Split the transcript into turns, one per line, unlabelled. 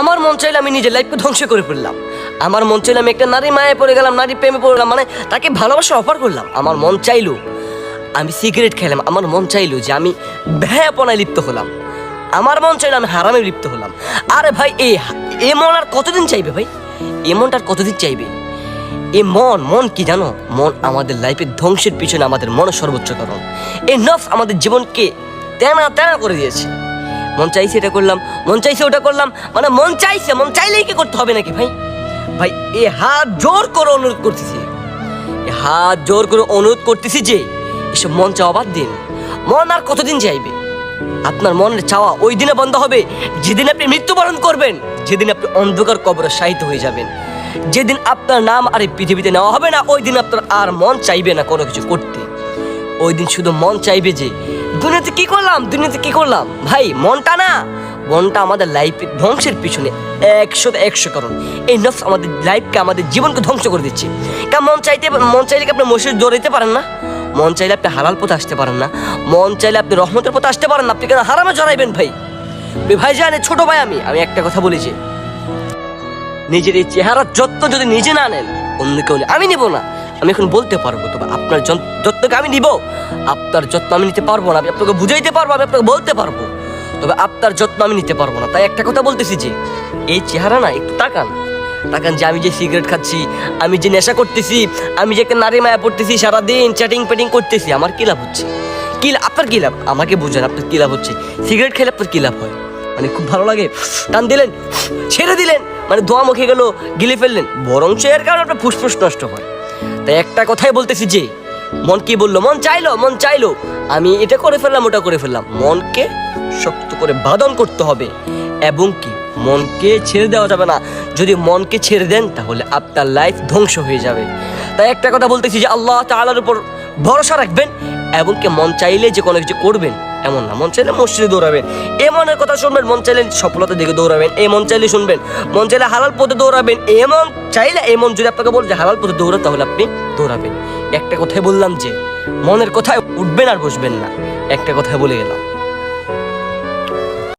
আমার মন চাইলে আমি নিজের লাইফকে ধ্বংস করে ফেললাম। আমার মন চাইলে আমি একটা নারী মায়ে পড়ে গেলাম, নারী প্রেমে পড়লাম মানে তাকে ভালোবাসা অফার করলাম। আমার মন চাইলো, আমি সিগারেট খেলাম, আমার মন চাইলো যে আমি ভ্যাপনায় লিপ্ত হলাম। আমার মন চাইলো আমি হারামে লিপ্ত হলাম। আরে ভাই, এ এ মন আর কতদিন চাইবে ভাই? এ মনটা আর কতদিন চাইবে? এ মন মন কি জানো? মন আমাদের লাইফের ধ্বংসের পিছনে আমাদের মন সর্বোচ্চ কারণ। এ নফ আমাদের জীবনকে তেনা তেনা করে দিয়েছে। মন চাইছে এটা করলাম, মন চাইছে ওটা করলাম মানে মন চাইছে, মন চাইলেই কি করতে হবে নাকি ভাই? ভাই, এ হাত জোর করে অনুরোধ করতেছি। এ হাত জোর করে অনুরোধ করতেছি যে, এসব মন চাওয়া বাদ দিন। মন আর কতদিন চাইবে? আপনার মনের চাওয়া ওই দিনে বন্ধ হবে, যেদিন আপনি মৃত্যুবরণ করবেন, যেদিন আপনি অন্ধকার কবরে শায়িত হয়ে যাবেন। যেদিন আপনার নাম আর এই পৃথিবীতে নেওয়া হবে না, ওই দিন আপনার আর মন চাইবে না কোনো কিছু করতে। ওই দিন শুধু মন চাইবে যে দুনিয়াতে কি করলাম? দুনিয়াতে কি করলাম? ভাই, মনটা না, মনটা আমাদের লাইফের ধ্বংসের পিছনে একশো একশো কারণ এই নফস আমাদের লাইফকে আমাদের জীবনকে ধ্বংস করে দিচ্ছে। কারণ মন চাইতে, মন চাইলে কি আপনি মসজিদ দৌড়াইতে পারেন না? মন চাইলে আপনি হালাল পথে আসতে পারেন না। মন চাইলে আপনি রহমতের পথে আসতে পারেন না। আপনি কেন হারামে জড়াইবেন ভাই? ভাই জানে ছোট ভাই আমি আমি একটা কথা বলেছি নিজের এই চেহারার যত্ন যদি নিজে না নেন, অন্য কেউ। আমি নিব না। আমি এখন বলতে পারব তবে আপনার যত্নকে আমি নিব। আপনার যত্ন আমি নিতে পারব না, আমি আপনাকে বুঝাইতে পারব, আমি আপনাকে বলতে পারব। তবে আপনার যত্ন আমি নিতে পারব না। তাই একটা কথা বলতেছি যে, এই চেহারা না একটু তাকান। তাকান যে আমি যে সিগারেট খাচ্ছি, আমি যে নেশা করতেছি, আমি যে একটা নারী মায়া পড়তেছি, সারাদিন চ্যাটিং প্যাটিং করতেছি, আমার কি লাভ হচ্ছে? কি লাভ- আপনার কী লাভ? আমাকে বুঝেন, আপনার কি লাভ হচ্ছে? সিগারেট খেলে আপনার কি লাভ হয়? মানে খুব ভালো লাগে। টান দিলেন, ছেড়ে দিলেন মানে ধোয়া মুখে গেল, গিলে ফেললেন। বরং এর কারণে আপনার ফুসফুস নষ্ট হয়। তাই একটা কথাই বলতেছি যে, মন কি বলল? মন চাইলো মন চাইলো। আমি এটা করে ফেললাম, ওটা করে ফেললাম। মনকে শক্ত করে বাদন করতে হবে এবং কি? মনকে ছেড়ে দেওয়া যাবে না। যদি মনকে ছেড়ে দেন, তাহলে আপনার লাইফ ধ্বংস হয়ে যাবে। তাই একটা কথা বলতেছি যে, আল্লাহ তালার উপর ভরসা রাখবেন এবং কি মন চাইলে যে কোনো কিছু করবেন। এমন না, মন চাইলে মসজিদে দৌড়াবেন। এ মনের কথা শুনবেন, মন চাইলে সফলতা দিকে দৌড়াবেন। এ মন চাইলে শুনবেন, মন চাইলে হালাল পথে দৌড়াবেন। এমন চাইলে এমন মন যদি আপনাকে বলে হালাল পথে দৌড়া তাহলে আপনি দৌড়াবেন। একটা কথাই বললাম যে, মনের কথায় উঠবেন আর বসবেন না। একটা কথাই বলে গেলাম।